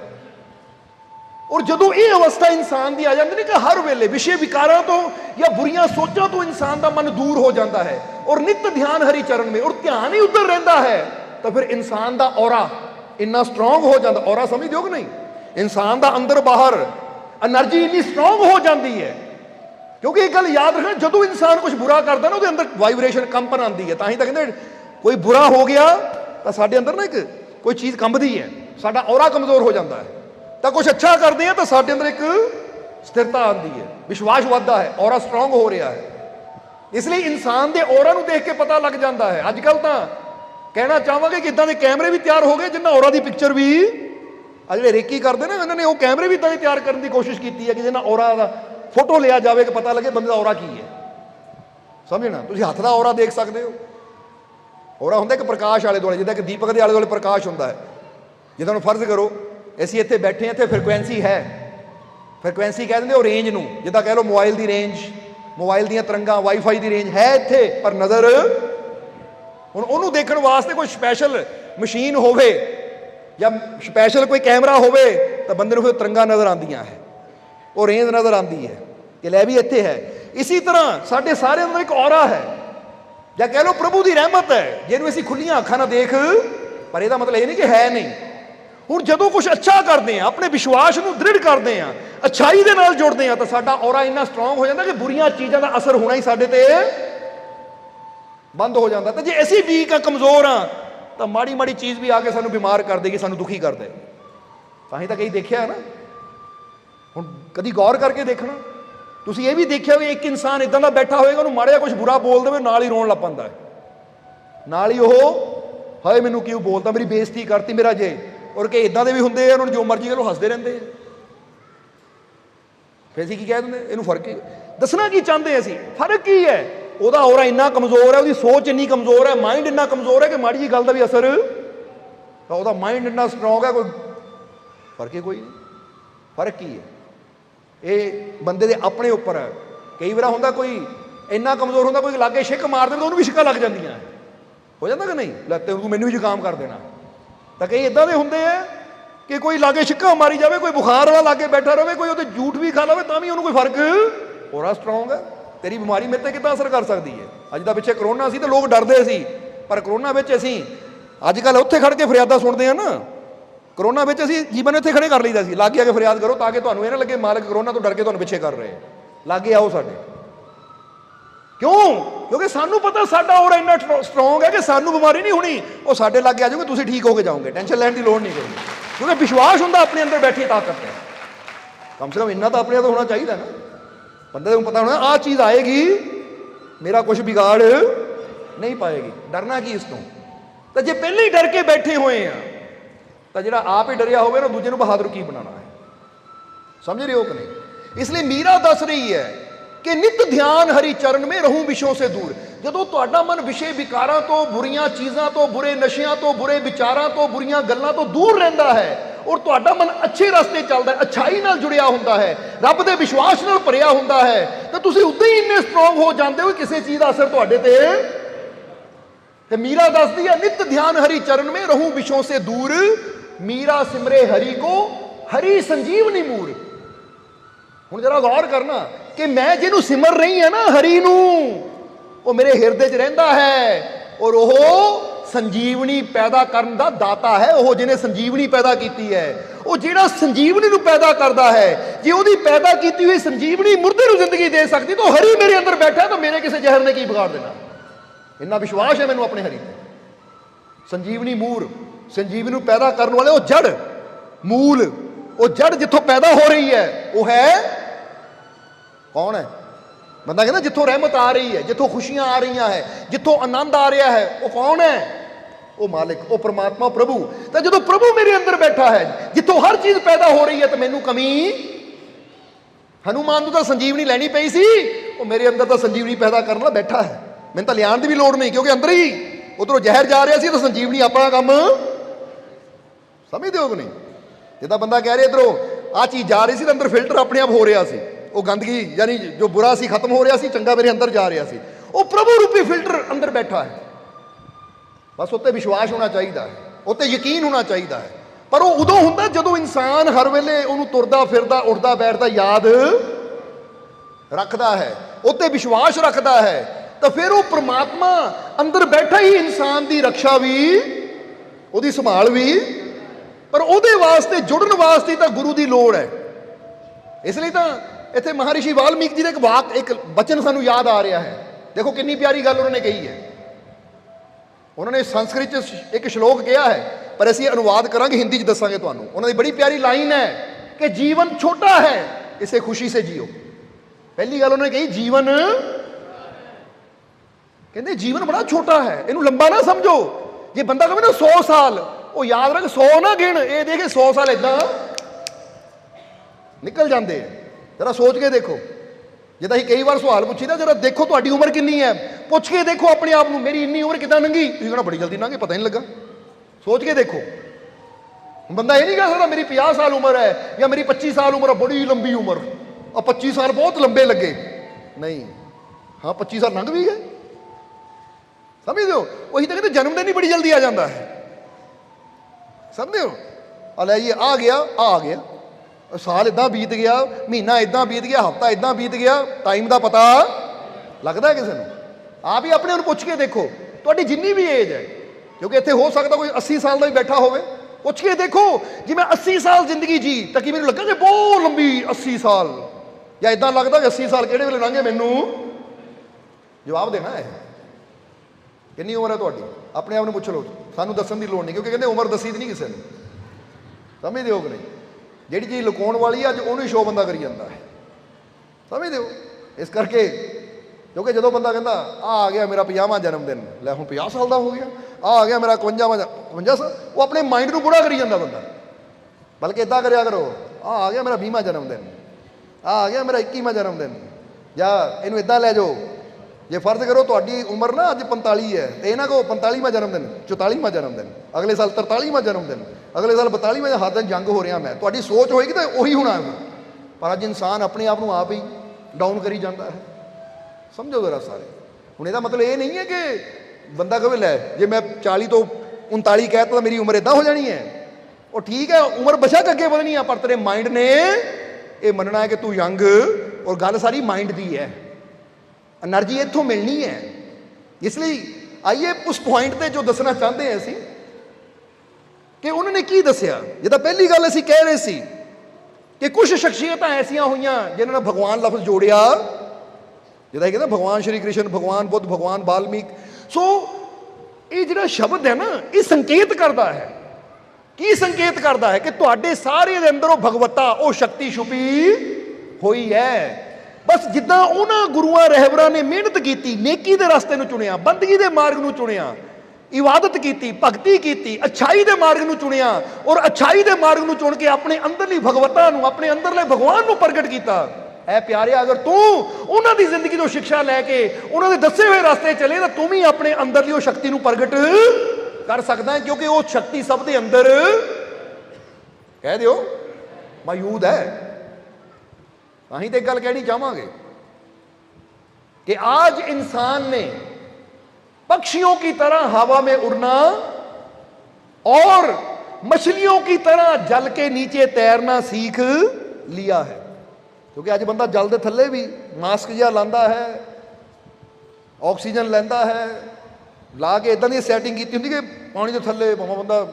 ਔਰ ਜਦੋਂ ਇਹ ਅਵਸਥਾ ਇਨਸਾਨ ਦੀ ਆ ਜਾਂਦੀ ਨੇ ਕਿ ਹਰ ਵੇਲੇ ਵਿਸ਼ੇ ਵਿਕਾਰਾਂ ਤੋਂ ਜਾਂ ਬੁਰੀਆਂ ਸੋਚਾਂ ਤੋਂ ਇਨਸਾਨ ਦਾ ਮਨ ਦੂਰ ਹੋ ਜਾਂਦਾ ਹੈ ਔਰ ਨਿਤ ਧਿਆਨ ਹਰੀ ਚਰਨ ਮੇ ਔਰ ਧਿਆਨ ਹੀ ਉੱਧਰ ਰਹਿੰਦਾ ਹੈ, ਤਾਂ ਫਿਰ ਇਨਸਾਨ ਦਾ ਔਰਾ ਇੰਨਾ ਸਟਰੋਂਗ ਹੋ ਜਾਂਦਾ। ਔਰਾ ਸਮਝਦੇ ਹੋ ਕਿ ਨਹੀਂ? ਇਨਸਾਨ ਦਾ ਅੰਦਰ ਬਾਹਰ એનર્ਜੀ ਇੰਨੀ ਸਟਰੋਂਗ ਹੋ ਜਾਂਦੀ ਹੈ। ਕਿਉਂਕਿ ਇਹ ਗੱਲ ਯਾਦ ਰੱਖਣਾ, ਜਦੋਂ ਇਨਸਾਨ ਕੁਝ ਬੁਰਾ ਕਰਦਾ ਨਾ, ਉਹਦੇ ਅੰਦਰ ਵਾਈਬ੍ਰੇਸ਼ਨ ਕੰਪਨ ਆਉਂਦੀ ਹੈ। ਤਾਂ ਹੀ ਤਾਂ ਕਹਿੰਦੇ ਕੋਈ ਬੁਰਾ ਹੋ ਗਿਆ ਤਾਂ ਸਾਡੇ ਅੰਦਰ ਨਾ ਇੱਕ ਕੋਈ ਚੀਜ਼ ਕੰਬਦੀ ਹੈ। ਸਾਡਾ ਔਰਾ ਕਮਜ਼ੋਰ ਹੋ ਜਾਂਦਾ ਹੈ। ਤਾਂ ਕੁਝ ਅੱਛਾ ਕਰਦੇ ਆ ਤਾਂ ਸਾਡੇ ਅੰਦਰ ਇੱਕ ਸਥਿਰਤਾ ਆਉਂਦੀ ਹੈ, ਵਿਸ਼ਵਾਸ ਵੱਧਦਾ ਹੈ ਔਰਾ ਸਟਰੋਂਗ ਹੋ ਰਿਹਾ ਹੈ। ਇਸ ਲਈ ਇਨਸਾਨ ਦੇ ਔਰਾ ਨੂੰ ਦੇਖ ਕੇ ਪਤਾ ਲੱਗ ਜਾਂਦਾ ਹੈ। ਅੱਜ ਕੱਲ ਤਾਂ ਕਹਿਣਾ ਚਾਹਾਂਗੇ ਕਿ ਇਦਾਂ ਦੇ ਕੈਮਰੇ ਵੀ ਤਿਆਰ ਹੋ ਗਏ, ਜਿਨ੍ਹਾਂ ਔਰਾ ਦੀ ਪਿਕਚਰ ਵੀ ਆ ਜਿਹੜੇ ਰੇਕੀ ਕਰਦੇ ਨੇ, ਉਹਨਾਂ ਨੇ ਉਹ ਕੈਮਰੇ ਵੀ ਇਦਾਂ ਦੇ ਤਿਆਰ ਕਰਨ ਦੀ ਕੋਸ਼ਿਸ਼ ਕੀਤੀ ਹੈ ਕਿ ਜਿਹਨਾਂ ਔਰਾ ਦਾ ਫੋਟੋ ਲਿਆ ਜਾਵੇ ਕਿ ਪਤਾ ਲੱਗੇ ਬੰਦੇ ਦਾ ਔਰਾ ਕੀ ਹੈ। ਸਮਝਣਾ ਤੁਸੀਂ ਹੱਥ ਦਾ ਔਰਾ ਦੇਖ ਸਕਦੇ ਹੋ। ਔਰਾ ਹੁੰਦਾ ਇੱਕ ਪ੍ਰਕਾਸ਼ ਵਾਲੇ ਦੁਆਲੇ, ਜਿੱਦਾਂ ਕਿ ਦੀਪਕ ਦੇ ਆਲੇ ਦੁਆਲੇ ਪ੍ਰਕਾਸ਼ ਹੁੰਦਾ ਹੈ। ਜਿੱਦਾਂ ਨੂੰ ਫਰਜ਼ ਕਰੋ ਅਸੀਂ ਇੱਥੇ ਬੈਠੇ ਹਾਂ ਇੱਥੇ ਫ੍ਰੀਕੁਐਂਸੀ ਹੈ। ਫ੍ਰੀਕੁਐਂਸੀ ਕਹਿ ਦਿੰਦੇ ਉਹ ਰੇਂਜ ਨੂੰ, ਜਿੱਦਾਂ ਕਹਿ ਲਓ ਮੋਬਾਈਲ ਦੀ ਰੇਂਜ ਮੋਬਾਈਲ ਦੀਆਂ ਤਰੰਗਾਂ ਵਾਈਫਾਈ ਦੀ ਰੇਂਜ ਹੈ ਇੱਥੇ, ਪਰ ਨਜ਼ਰ ਹੁਣ ਉਹਨੂੰ ਦੇਖਣ ਵਾਸਤੇ ਕੋਈ ਸਪੈਸ਼ਲ ਮਸ਼ੀਨ ਹੋਵੇ ਜਾਂ ਸਪੈਸ਼ਲ ਕੋਈ ਕੈਮਰਾ ਹੋਵੇ, ਤਾਂ ਬੰਦੇ ਨੂੰ ਫਿਰ ਤਿਰੰਗਾ ਨਜ਼ਰ ਆਉਂਦੀਆਂ ਹੈ। ਉਹ ਰੇਂਜ ਨਜ਼ਰ ਆਉਂਦੀ ਹੈ। ਕਿ ਲੈ ਵੀ ਇੱਥੇ ਹੈ। ਇਸੇ ਤਰ੍ਹਾਂ ਸਾਡੇ ਸਾਰੇ ਅੰਦਰ ਇੱਕ ਔਰਾ ਹੈ। ਜਾਂ ਕਹਿ ਲਓ ਪ੍ਰਭੂ ਦੀ ਰਹਿਮਤ ਹੈ, ਜਿਹਨੂੰ ਅਸੀਂ ਖੁੱਲੀਆਂ ਅੱਖਾਂ ਨਾਲ ਦੇਖ, ਪਰ ਇਹਦਾ ਮਤਲਬ ਇਹ ਨਹੀਂ ਕਿ ਹੈ ਨਹੀਂ। ਹੁਣ ਜਦੋਂ ਕੁਝ ਅੱਛਾ ਕਰਦੇ ਆ, ਆਪਣੇ ਵਿਸ਼ਵਾਸ ਨੂੰ ਦ੍ਰਿੜ ਕਰਦੇ ਆ, ਅੱਛਾਈ ਦੇ ਨਾਲ ਜੁੜਦੇ ਆ, ਤਾਂ ਸਾਡਾ ਔਰਾ ਇੰਨਾ ਸਟਰੋਂਗ ਹੋ ਜਾਂਦਾ ਕਿ ਬੁਰੀਆਂ ਚੀਜ਼ਾਂ ਦਾ ਅਸਰ ਹੋਣਾ ਹੀ ਸਾਡੇ ਤੇ ਬੰਦ ਹੋ ਜਾਂਦਾ। ਤਾਂ ਜੇ ਅਸੀਂ ਵੀਕ ਆ, ਕਮਜ਼ੋਰ ਆ, ਤਾਂ ਮਾੜੀ ਮਾੜੀ ਚੀਜ਼ ਵੀ ਆ ਕੇ ਸਾਨੂੰ ਬਿਮਾਰ ਕਰ ਦੇਗੀ, ਸਾਨੂੰ ਦੁਖੀ ਕਰ ਦੇ ਤਾਂ ਹੀ ਤਾਂ ਕਈ ਦੇਖਿਆ ਨਾ। ਹੁਣ ਕਦੀ ਗੌਰ ਕਰਕੇ ਦੇਖਣਾ। ਤੁਸੀਂ ਇਹ ਵੀ ਦੇਖਿਆ ਵੀ ਇੱਕ ਇਨਸਾਨ ਇਦਾਂ ਦਾ ਬੈਠਾ ਹੋਏਗਾ, ਉਹਨੂੰ ਮਾੜਾ ਜਿਹਾ ਕੁਝ ਬੁਰਾ ਬੋਲ ਦੇਵੇ, ਨਾਲ ਹੀ ਰੋਣ ਲੱਗ ਪੈਂਦਾ ਹੈ। ਨਾਲ ਹੀ ਉਹ, ਹਾਏ ਮੈਨੂੰ ਕਿਉਂ ਬੋਲਦਾ, ਮੇਰੀ ਬੇਇੱਜ਼ਤੀ ਕਰਤੀ ਮੇਰਾ ਜੇ। ਔਰ ਕਿ ਇਦਾਂ ਦੇ ਵੀ ਹੁੰਦੇ ਆ, ਉਹਨਾਂ ਨੂੰ ਜੋ ਮਰਜ਼ੀ ਕਹੋ ਹੱਸਦੇ ਰਹਿੰਦੇ ਆ। ਫਿਰ ਅਸੀਂ ਕੀ ਕਹਿ ਦਿੰਦੇ ਇਹਨੂੰ ਫ਼ਰਕ ਕੀ ਦੱਸਣਾ ਕੀ ਚਾਹੁੰਦੇ ਅਸੀਂ? ਫ਼ਰਕ ਕੀ ਹੈ? ਉਹਦਾ ਔਰਾ ਇੰਨਾ ਕਮਜ਼ੋਰ ਹੈ, ਉਹਦੀ ਸੋਚ ਇੰਨੀ ਕਮਜ਼ੋਰ ਹੈ ਮਾਈਂਡ ਇੰਨਾ ਕਮਜ਼ੋਰ ਹੈ ਕਿ ਮਾੜੀ ਜੀ ਗੱਲ ਦਾ ਵੀ ਅਸਰ ਤਾਂ ਉਹਦਾ ਮਾਈਂਡ ਇੰਨਾ ਸਟਰੋਂਗ ਹੈ, ਕੋਈ ਫ਼ਰਕ ਹੀ ਕੋਈ ਨਹੀਂ। ਫ਼ਰਕ ਕੀ ਹੈ? ਇਹ ਬੰਦੇ ਦੇ ਆਪਣੇ ਉੱਪਰ ਹੈ। ਕਈ ਵਾਰ ਹੁੰਦਾ ਕੋਈ ਇੰਨਾ ਕਮਜ਼ੋਰ ਹੁੰਦਾ, ਕੋਈ ਲਾਗੇ ਛਿੱਕ ਮਾਰ ਦੇਵੇ ਤਾਂ ਉਹਨੂੰ ਵੀ ਛਿੱਕਾਂ ਲੱਗ ਜਾਂਦੀਆਂ। ਹੋ ਜਾਂਦਾ ਕਿ ਨਹੀਂ? ਲੈ ਤੂੰ ਮੈਨੂੰ ਵੀ ਜ਼ੁਕਾਮ ਕਰ ਦੇਣਾ। ਤਾਂ ਕਈ ਇਦਾਂ ਦੇ ਹੁੰਦੇ ਆ ਕਿ ਕੋਈ ਲਾਗੇ ਛਿੱਕਾ ਮਾਰੀ ਜਾਵੇ, ਕੋਈ ਬੁਖਾਰ ਵਾਲਾ ਲਾਗੇ ਬੈਠਾ ਰਹੇ ਕੋਈ ਉਹਦੇ ਝੂਠ ਵੀ ਖਾ ਲਵੇ, ਤਾਂ ਵੀ ਉਹਨੂੰ ਕੋਈ ਫ਼ਰਕ ਹੋਰਾ ਸਟਰੋਂਗ ਹੈ ਤੇਰੀ ਬਿਮਾਰੀ ਮੇਰੇ ਤੇ ਕਿੱਦਾਂ ਅਸਰ ਕਰ ਸਕਦੀ ਹੈ? ਅੱਜ ਦਾ ਪਿੱਛੇ ਕਰੋਨਾ ਸੀ ਤੇ ਲੋਕ ਡਰਦੇ ਸੀ, ਪਰ ਕਰੋਨਾ ਵਿੱਚ ਅਸੀਂ ਅੱਜ ਕੱਲ ਉੱਥੇ ਖੜ ਕੇ ਫਰਿਆਦਾਂ ਸੁਣਦੇ ਆ ਨਾ। ਕਰੋਨਾ ਵਿੱਚ ਅਸੀਂ ਜੀਵਨ ਇੱਥੇ ਖੜੇ ਕਰ ਲਈਦਾ ਸੀ। ਲਾਗੇ ਆ ਕੇ ਫਰਿਆਦ ਕਰੋ ਤਾਂ ਕਿ ਤੁਹਾਨੂੰ ਇਹ ਨਾ ਲੱਗੇ, ਮਾਲਕ ਕਰੋਨਾ ਤੋਂ ਡਰ ਕੇ ਤੁਹਾਨੂੰ ਪਿੱਛੇ ਕਰ ਰਹੇ ਲਾਗੇ ਆਓ ਸਾਡੇ। ਕਿਉਂ? ਕਿਉਂਕਿ ਸਾਨੂੰ ਪਤਾ ਸਾਡਾ ਔਰ ਇੰਨਾ ਸਟਰੋਂਗ ਹੈ ਕਿ ਸਾਨੂੰ ਬਿਮਾਰੀ ਨਹੀਂ ਹੋਣੀ। ਉਹ ਸਾਡੇ ਲਾਗੇ ਆ ਜਾਓਗੇ, ਤੁਸੀਂ ਠੀਕ ਹੋ ਕੇ ਜਾਓਗੇ। ਟੈਨਸ਼ਨ ਲੈਣ ਦੀ ਲੋੜ ਨਹੀਂ ਕੋਈ ਕਿਉਂਕਿ ਵਿਸ਼ਵਾਸ ਹੁੰਦਾ ਆਪਣੇ ਅੰਦਰ ਬੈਠੀ ਤਾਕਤ ਹੈ ਕਮ ਸੇ ਕਮ ਇੰਨਾ ਤਾਂ ਆਪਣੇ ਅੰਦਰ ਹੋਣਾ ਚਾਹੀਦਾ ਨਾ। ਬੰਦੇ ਨੂੰ ਪਤਾ ਹੋਣਾ, ਆਹ ਚੀਜ਼ ਆਏਗੀ, ਮੇਰਾ ਕੁਝ ਵਿਗਾੜ ਨਹੀਂ ਪਾਏਗੀ। ਡਰਨਾ ਕੀ ਇਸ ਤੋਂ? ਤਾਂ ਜੇ ਪਹਿਲੇ ਹੀ ਡਰ ਕੇ ਬੈਠੇ ਹੋਏ ਆ, ਤਾਂ ਜਿਹੜਾ ਆਪ ਹੀ ਡਰਿਆ ਹੋਵੇ ਨਾ, ਦੂਜੇ ਨੂੰ ਬਹਾਦਰ ਕੀ ਬਣਾਉਣਾ ਹੈ? ਸਮਝ ਰਹੇ ਹੋ ਕਿ ਨਹੀਂ? ਇਸ ਲਈ ਮੀਰਾ ਦੱਸ ਰਹੀ ਹੈ ਕਿ ਨਿਤ ਧਿਆਨ ਹਰੀ ਚਰਨ ਮੇ ਰਹੂੰ ਵਿਸ਼ੋਂ ਸੇ ਦੂਰ। ਜਦੋਂ ਤੁਹਾਡਾ ਮਨ ਵਿਸ਼ੇ ਵਿਕਾਰਾਂ ਤੋਂ, ਬੁਰੀਆਂ ਚੀਜ਼ਾਂ ਤੋਂ, ਬੁਰੇ ਨਸ਼ਿਆਂ ਤੋਂ, ਬੁਰੇ ਵਿਚਾਰਾਂ ਤੋਂ, ਬੁਰੀਆਂ ਗੱਲਾਂ ਤੋਂ ਦੂਰ ਰਹਿੰਦਾ ਹੈ ਔਰ ਤੁਹਾਡਾ ਮਨ ਅੱਛੇ ਰਸਤੇ ਚੱਲਦਾ ਹੈ, ਅੱਛਾਈ ਨਾਲ ਜੁੜਿਆ ਹੁੰਦਾ ਹੈ, ਰੱਬ ਦੇ ਵਿਸ਼ਵਾਸ ਨਾਲ ਭਰਿਆ ਹੁੰਦਾ ਹੈ, ਤਾਂ ਤੁਸੀਂ ਉਦਾਂ ਹੀ ਇੰਨੇ ਸਟਰੋਂਗ ਹੋ ਜਾਂਦੇ ਹੋ ਕਿਸੇ ਚੀਜ਼ ਦਾ ਅਸਰ ਤੁਹਾਡੇ ਤੇ ਤੇ ਮੀਰਾ ਦੱਸਦੀ ਹੈ, ਨਿਤ ਧਿਆਨ ਹਰੀ ਚਰਨ ਮੇ ਰਹੂੰ ਵਿਸ਼ੋਂ ਸੇ ਦੂਰ। ਮੀਰਾ ਸਿਮਰੇ ਹਰੀ ਕੋ, ਹਰੀ ਸੰਜੀਵਨੀ ਮੂਰ। ਹੁਣ ਜਰਾ ਗੌਰ ਕਰਨਾ ਕਿ ਮੈਂ ਜਿਹਨੂੰ ਸਿਮਰ ਰਹੀ ਹਾਂ ਨਾ, ਹਰੀ ਨੂੰ, ਉਹ ਮੇਰੇ ਹਿਰਦੇ 'ਚ ਰਹਿੰਦਾ ਹੈ ਔਰ ਉਹ ਸੰਜੀਵਨੀ ਪੈਦਾ ਕਰਨ ਦਾ ਦਾਤਾ ਹੈ, ਉਹ ਜਿਹਨੇ ਸੰਜੀਵਨੀ ਪੈਦਾ ਕੀਤੀ ਹੈ। ਉਹ ਜਿਹੜਾ ਸੰਜੀਵਨੀ ਨੂੰ ਪੈਦਾ ਕਰਦਾ ਹੈ, ਜੇ ਉਹਦੀ ਪੈਦਾ ਕੀਤੀ ਹੋਈ ਸੰਜੀਵਨੀ ਮੁਰਦੇ ਨੂੰ ਜ਼ਿੰਦਗੀ ਦੇ ਸਕਦੀ, ਤਾਂ ਉਹ ਹਰੀ ਮੇਰੇ ਅੰਦਰ ਬੈਠਾ ਤਾਂ ਮੇਰੇ ਕਿਸੇ ਜ਼ਹਿਰ ਨੇ ਕੀ ਵਿਗਾੜ ਦੇਣਾ? ਇੰਨਾ ਵਿਸ਼ਵਾਸ ਹੈ ਮੈਨੂੰ ਆਪਣੇ ਹਰੀ ਤੇ। ਸੰਜੀਵਨੀ ਮੂਰ, ਸੰਜੀਵਨੀ ਨੂੰ ਪੈਦਾ ਕਰਨ ਵਾਲੇ ਉਹ ਜੜ, ਮੂਲ, ਉਹ ਜੜ ਜਿੱਥੋਂ ਪੈਦਾ ਹੋ ਰਹੀ ਹੈ, ਉਹ ਹੈ ਕੌਣ ਹੈ? ਬੰਦਾ ਕਹਿੰਦਾ ਜਿੱਥੋਂ ਰਹਿਮਤ ਆ ਰਹੀ ਹੈ, ਜਿੱਥੋਂ ਖੁਸ਼ੀਆਂ ਆ ਰਹੀਆਂ ਹੈ, ਜਿੱਥੋਂ ਆਨੰਦ ਆ ਰਿਹਾ ਹੈ, ਉਹ ਕੌਣ ਹੈ? ਉਹ ਮਾਲਿਕ, ਉਹ ਪ੍ਰਮਾਤਮਾ ਪ੍ਰਭੂ। ਤਾਂ ਜਦੋਂ ਪ੍ਰਭੂ ਮੇਰੇ ਅੰਦਰ ਬੈਠਾ ਹੈ, ਜਿੱਥੋਂ ਹਰ ਚੀਜ਼ ਪੈਦਾ ਹੋ ਰਹੀ ਹੈ, ਤਾਂ ਮੈਨੂੰ ਕਮੀ ਹਨੂਮਾਨ ਨੂੰ ਤਾਂ ਸੰਜੀਵਨੀ ਲੈਣੀ ਪਈ ਸੀ। ਉਹ ਮੇਰੇ ਅੰਦਰ ਤਾਂ ਸੰਜੀਵਨੀ ਪੈਦਾ ਕਰਨ ਵਾਲਾ ਬੈਠਾ ਹੈ। ਮੈਨੂੰ ਤਾਂ ਲਿਆਉਣ ਦੀ ਵੀ ਲੋੜ ਨਹੀਂ, ਕਿਉਂਕਿ ਅੰਦਰ ਹੀ ਉਧਰੋਂ ਜ਼ਹਿਰ ਜਾ ਰਿਹਾ ਸੀ ਤਾਂ ਸੰਜੀਵਨੀ ਆਪਣਾ ਕੰਮ ਸਮਝਦੇ ਹੋ ਕਿ ਨਹੀਂ? ਜਿੱਦਾਂ ਬੰਦਾ ਕਹਿ ਰਿਹਾ, ਇਧਰੋਂ ਆ ਚੀਜ਼ ਜਾ ਰਹੀ ਸੀ, ਤਾਂ ਅੰਦਰ ਫਿਲਟਰ ਆਪਣੇ ਆਪ ਹੋ ਰਿਹਾ ਸੀ। ਉਹ ਗੰਦਗੀ, ਯਾਨੀ ਜੋ ਬੁਰਾ ਸੀ, ਖਤਮ ਹੋ ਰਿਹਾ ਸੀ, ਚੰਗਾ ਮੇਰੇ ਅੰਦਰ ਜਾ ਰਿਹਾ ਸੀ। ਉਹ ਪ੍ਰਭੂ ਰੂਪੀ ਫਿਲਟਰ ਅੰਦਰ ਬੈਠਾ ਹੈ। ਬਸ ਉੱਤੇ ਵਿਸ਼ਵਾਸ ਹੋਣਾ ਚਾਹੀਦਾ ਹੈ, ਉੱਤੇ ਯਕੀਨ ਹੋਣਾ ਚਾਹੀਦਾ ਹੈ। ਪਰ ਉਹ ਉਦੋਂ ਹੁੰਦਾ ਜਦੋਂ ਇਨਸਾਨ ਹਰ ਵੇਲੇ ਉਹਨੂੰ ਤੁਰਦਾ, ਫਿਰਦਾ, ਉੱਠਦਾ, ਬੈਠਦਾ ਯਾਦ ਰੱਖਦਾ ਹੈ, ਉੱਤੇ ਵਿਸ਼ਵਾਸ ਰੱਖਦਾ ਹੈ, ਤਾਂ ਫਿਰ ਉਹ ਪ੍ਰਮਾਤਮਾ ਅੰਦਰ ਬੈਠਾ ਹੀ ਇਨਸਾਨ ਦੀ ਰੱਖਿਆ ਵੀ, ਉਹਦੀ ਸੰਭਾਲ ਵੀ, ਪਰ ਉਹਦੇ ਵਾਸਤੇ, ਜੁੜਨ ਵਾਸਤੇ ਤਾਂ ਗੁਰੂ ਦੀ ਲੋੜ ਹੈ। ਇਸ ਲਈ ਤਾਂ ਇੱਥੇ ਮਹਾਰਿਸ਼ੀ ਵਾਲਮੀਕ ਜੀ ਦਾ ਇੱਕ ਵਾਕ, ਇੱਕ ਬਚਨ ਸਾਨੂੰ ਯਾਦ ਆ ਰਿਹਾ ਹੈ। ਦੇਖੋ ਕਿੰਨੀ ਪਿਆਰੀ ਗੱਲ ਉਹਨਾਂ ਨੇ ਕਹੀ ਹੈ। ਉਹਨਾਂ ਨੇ ਸੰਸਕ੍ਰਿਤ ਚ ਇੱਕ ਸ਼ਲੋਕ ਕਿਹਾ ਹੈ, ਪਰ ਅਸੀਂ ਅਨੁਵਾਦ ਕਰਾਂਗੇ, ਹਿੰਦੀ ਚ ਦੱਸਾਂਗੇ ਤੁਹਾਨੂੰ। ਉਹਨਾਂ ਦੀ ਬੜੀ ਪਿਆਰੀ ਲਾਈਨ ਹੈ ਕਿ ਜੀਵਨ ਛੋਟਾ ਹੈ, ਇਸੇ ਖੁਸ਼ੀ ਸੇ ਜੀਓ। ਪਹਿਲੀ ਗੱਲ ਉਹਨਾਂ ਨੇ ਕਹੀ, ਜੀਵਨ ਕਹਿੰਦੇ ਜੀਵਨ ਬੜਾ ਛੋਟਾ ਹੈ, ਇਹਨੂੰ ਲੰਬਾ ਨਾ ਸਮਝੋ। ਜੇ ਬੰਦਾ ਕਹੇ ਨਾ 100 ਸਾਲ, ਉਹ ਯਾਦ ਰੱਖ 100 ਨਾ ਗਿਣ, ਇਹ ਦੇਖੇ 100 ਸਾਲ ਇਦਾਂ ਨਿਕਲ ਜਾਂਦੇ ਆ। ਜਰਾ ਸੋਚ ਕੇ ਦੇਖੋ ਜਿੱਦਾਂ ਅਸੀਂ ਕਈ ਵਾਰ ਸਵਾਲ ਪੁੱਛੀਦਾ ਜਰਾ ਦੇਖੋ ਤੁਹਾਡੀ ਉਮਰ ਕਿੰਨੀ ਹੈ ਪੁੱਛ ਕੇ ਦੇਖੋ ਆਪਣੇ ਆਪ ਨੂੰ ਮੇਰੀ ਇੰਨੀ ਉਮਰ ਕਿੱਦਾਂ ਲੰਘੀ ਤੁਸੀਂ ਕਹਣਾ ਬੜੀ ਜਲਦੀ ਲੰਘੇ ਪਤਾ ਹੀ ਨਹੀਂ ਲੱਗਾ ਸੋਚ ਕੇ ਦੇਖੋ ਹੁਣ ਬੰਦਾ ਇਹ ਨਹੀਂ ਕਹਿ ਸਕਦਾ ਮੇਰੀ 50 ਸਾਲ ਉਮਰ ਹੈ ਜਾਂ ਮੇਰੀ 25 ਸਾਲ ਉਮਰ ਹੈ ਬੜੀ ਲੰਬੀ ਉਮਰ ਆ 25 ਸਾਲ ਬਹੁਤ ਲੰਬੇ ਲੱਗੇ ਨਹੀਂ ਹਾਂ 25 ਸਾਲ ਲੰਘ ਵੀ ਗਏ ਸਮਝਦੇ ਹੋ ਉਹੀ ਤਾਂ ਕਹਿੰਦੇ ਜਨਮ ਦਿਨ ਹੀ ਬੜੀ ਜਲਦੀ ਆ ਜਾਂਦਾ ਹੈ ਸਮਝਦੇ ਹੋ ਆ ਲੈ ਜੀ ਆ ਗਿਆ ਆ ਆ ਗਿਆ ਸਾਲ ਇਦਾਂ ਬੀਤ ਗਿਆ, ਮਹੀਨਾ ਇਦਾਂ ਬੀਤ ਗਿਆ, ਹਫਤਾ ਇਦਾਂ ਬੀਤ ਗਿਆ ਟਾਈਮ ਦਾ ਪਤਾ ਲੱਗਦਾ ਕਿਸੇ ਨੂੰ? ਆਪ ਹੀ ਆਪਣੇ ਨੂੰ ਪੁੱਛ ਕੇ ਦੇਖੋ, ਤੁਹਾਡੀ ਜਿੰਨੀ ਵੀ ਏਜ ਹੈ, ਕਿਉਂਕਿ ਇੱਥੇ ਹੋ ਸਕਦਾ ਕੋਈ 80 ਸਾਲ ਦਾ ਵੀ ਬੈਠਾ ਹੋਵੇ, ਪੁੱਛ ਕੇ ਦੇਖੋ, ਜੇ ਮੈਂ 80 ਸਾਲ ਜ਼ਿੰਦਗੀ ਜੀ, ਤਾਂ ਕਿ ਮੈਨੂੰ ਲੱਗਾ ਜੇ ਬਹੁਤ ਲੰਬੀ 80 ਸਾਲ? ਜਾਂ ਇਦਾਂ ਲੱਗਦਾ ਕਿ 80 ਸਾਲ ਕਿਹੜੇ ਵੇਲੇ ਲੰਘੇ ਮੈਨੂੰ? ਜਵਾਬ ਦੇਣਾ ਹੈ ਕਿੰਨੀ ਉਮਰ ਹੈ ਤੁਹਾਡੀ? ਆਪਣੇ ਆਪ ਨੂੰ ਪੁੱਛ ਲਓ, ਸਾਨੂੰ ਦੱਸਣ ਦੀ ਲੋੜ ਨਹੀਂ, ਕਿਉਂਕਿ ਕਹਿੰਦੇ ਉਮਰ ਦੱਸੀ ਦੀ ਨਹੀਂ ਕਿਸੇ ਨੂੰ। ਸਮਝਦੇ ਹੋ ਕਿ ਨਹੀਂ? ਜਿਹੜੀ ਚੀਜ਼ ਲੁਕਾਉਣ ਵਾਲੀ ਹੈ ਅੱਜ ਉਹਨੂੰ ਹੀ ਸ਼ੋਅ ਬੰਦਾ ਕਰੀ ਜਾਂਦਾ ਹੈ। ਸਮਝਦੇ ਹੋ? ਇਸ ਕਰਕੇ ਕਿਉਂਕਿ ਜਦੋਂ ਬੰਦਾ ਕਹਿੰਦਾ ਆ ਆ ਗਿਆ ਮੇਰਾ 50ਵਾਂ ਜਨਮ ਦਿਨ, ਲੈ ਹੁਣ 50 ਸਾਲ ਦਾ ਹੋ ਗਿਆ ਆ ਆ ਗਿਆ ਮੇਰਾ 51ਵਾਂ 51 ਸਾਲ? ਉਹ ਆਪਣੇ ਮਾਈਂਡ ਨੂੰ ਬੁੜਾ ਕਰੀ ਜਾਂਦਾ ਬੰਦਾ। ਬਲਕਿ ਇਦਾਂ ਕਰਿਆ ਕਰੋ ਆ ਆ ਗਿਆ ਮੇਰਾ 20ਵਾਂ ਜਨਮ ਦਿਨ ਆ ਆ ਗਿਆ ਮੇਰਾ 21ਵਾਂ ਜਨਮ ਦਿਨ, ਜਾਂ ਇਹਨੂੰ ਇਦਾਂ ਲੈ ਜਾਓ ਜੇ ਫਰਜ਼ ਕਰੋ ਤੁਹਾਡੀ ਉਮਰ ਨਾ ਅੱਜ 45 ਹੈ, ਤੇ ਇਹਨਾਂ ਕੋ 45ਵਾਂ ਜਨਮ ਦਿਨ 44ਵਾਂ ਜਨਮ ਦਿਨ, ਅਗਲੇ ਸਾਲ 43ਵਾਂ ਜਨਮ ਦਿਨ, ਅਗਲੇ ਸਾਲ 42ਵਾਂ ਜਾਂ ਹੱਦ ਜੰਗ ਹੋ ਰਿਹਾ ਮੈਂ, ਤੁਹਾਡੀ ਸੋਚ ਹੋਏਗੀ ਤਾਂ ਉਹੀ ਹੋਣਾ ਹੈ ਪਰ ਅੱਜ ਇਨਸਾਨ ਆਪਣੇ ਆਪ ਨੂੰ ਆਪ ਹੀ ਡਾਊਨ ਕਰੀ ਜਾਂਦਾ ਹੈ। ਸਮਝੋ ਜ਼ਰਾ ਸਾਰੇ। ਹੁਣ ਇਹਦਾ ਮਤਲਬ ਇਹ ਨਹੀਂ ਹੈ ਕਿ ਬੰਦਾ ਕਹੇ, ਲੈ, ਜੇ ਮੈਂ 40 ਤੋਂ 39 ਕਹਿ ਤਾਂ ਮੇਰੀ ਉਮਰ ਇਦਾਂ ਹੋ ਜਾਣੀ ਹੈ। ਉਹ ਠੀਕ ਹੈ, ਉਮਰ ਬਸ਼ੱਕ ਅੱਗੇ ਵਧਣੀ ਆ, ਪਰ ਤੇਰੇ ਮਾਈਂਡ ਨੇ ਇਹ ਮੰਨਣਾ ਹੈ ਕਿ ਤੂੰ ਯੰਗ ਔਰ ਗੱਲ ਸਾਰੀ ਮਾਈਂਡ ਦੀ ਹੈ। એનર્ਜੀ ਇੱਥੋਂ ਮਿਲਣੀ ਹੈ ਇਸ ਲਈ ਆਈਏ ਉਸ ਪੁਆਇੰਟ ਤੇ ਜੋ ਦੱਸਣਾ ਚਾਹੁੰਦੇ ਹਾਂ ਅਸੀਂ ਕਿ ਉਹਨਾਂ ਨੇ ਕੀ ਦੱਸਿਆ ਜਿਹਦਾ ਪਹਿਲੀ ਗੱਲ ਅਸੀਂ ਕਹਿ ਰਹੇ ਸੀ ਕਿ ਕੁਝ ਸ਼ਖਸੀਅਤਾਂ ਐਸੀਆਂ ਹੋਈਆਂ ਜਿਨ੍ਹਾਂ ਨੇ ਭਗਵਾਨ ਲਫ਼ਜ਼ ਜੋੜਿਆ ਜਿਹਦਾ ਕਹਿੰਦਾ ਭਗਵਾਨ ਸ਼੍ਰੀ ਕ੍ਰਿਸ਼ਨ ਭਗਵਾਨ ਬੁੱਧ ਭਗਵਾਨ ਬਾਲਮੀਕ ਸੋ ਇਹ ਜਿਹੜਾ ਸ਼ਬਦ ਹੈ ਨਾ ਇਹ ਸੰਕੇਤ ਕਰਦਾ ਹੈ ਕੀ ਸੰਕੇਤ ਕਰਦਾ ਹੈ ਕਿ ਤੁਹਾਡੇ ਸਾਰੇ ਦੇ ਅੰਦਰ ਉਹ ਭਗਵਤਾ ਉਹ ਸ਼ਕਤੀ ਛੁਪੀ ਹੋਈ ਹੈ ਬਸ ਜਿੱਦਾਂ ਉਹਨਾਂ ਗੁਰੂਆਂ ਰਹਿਬਰਾਂ ਨੇ ਮਿਹਨਤ ਕੀਤੀ, ਨੇਕੀ ਦੇ ਰਸਤੇ ਨੂੰ ਚੁਣਿਆ, ਬੰਦਗੀ ਦੇ ਮਾਰਗ ਨੂੰ ਚੁਣਿਆ, ਇਬਾਦਤ ਕੀਤੀ, ਭਗਤੀ ਕੀਤੀ, ਅਛਾਈ ਦੇ ਮਾਰਗ ਨੂੰ ਚੁਣਿਆ ਔਰ ਅਛਾਈ ਦੇ ਮਾਰਗ ਨੂੰ ਚੁਣ ਕੇ ਆਪਣੇ ਅੰਦਰਲੀ ਭਗਵਤਾ ਨੂੰ, ਆਪਣੇ ਅੰਦਰਲੇ ਭਗਵਾਨ ਨੂੰ ਪ੍ਰਗਟ ਕੀਤਾ। ਐ ਪਿਆਰਿਆ, ਅਗਰ ਤੂੰ ਉਹਨਾਂ ਦੀ ਜ਼ਿੰਦਗੀ ਤੋਂ ਸਿੱਖਿਆ ਲੈ ਕੇ ਉਹਨਾਂ ਦੇ ਦੱਸੇ ਹੋਏ ਰਸਤੇ ਚੱਲੇ, ਤਾਂ ਤੂੰ ਵੀ ਆਪਣੇ ਅੰਦਰਲੀ ਉਹ ਸ਼ਕਤੀ ਨੂੰ ਪ੍ਰਗਟ ਕਰ ਸਕਦਾ ਹੈ, ਕਿਉਂਕਿ ਉਹ ਸ਼ਕਤੀ ਸਭ ਦੇ ਅੰਦਰ, ਕਹਿ ਦਿਓ, ਮੌਜੂਦ ਹੈ। ਅਸੀਂ ਤੇ ਇੱਕ ਗੱਲ ਕਹਿਣੀ ਚਾਹਾਂਗੇ कि आज इंसान ने पक्षियों की तरह हवा में उड़ना और मछलियों की तरह जल के नीचे तैरना सीख लिया है क्योंकि ਅੱਜ ਬੰਦਾ ਜਲ ਦੇ ਥੱਲੇ ਵੀ ਮਾਸਕ ਜਿਹਾ ਲਾਂਦਾ ਹੈ ਆਕਸੀਜਨ ਲੈਂਦਾ ਹੈ ਲਾ ਕੇ ਇਦਾਂ ਦੀ ਸੈਟਿੰਗ ਕੀਤੀ ਹੁੰਦੀ ਕਿ ਪਾਣੀ ਦੇ ਥੱਲੇ ਭਾਵੇਂ ਬੰਦਾ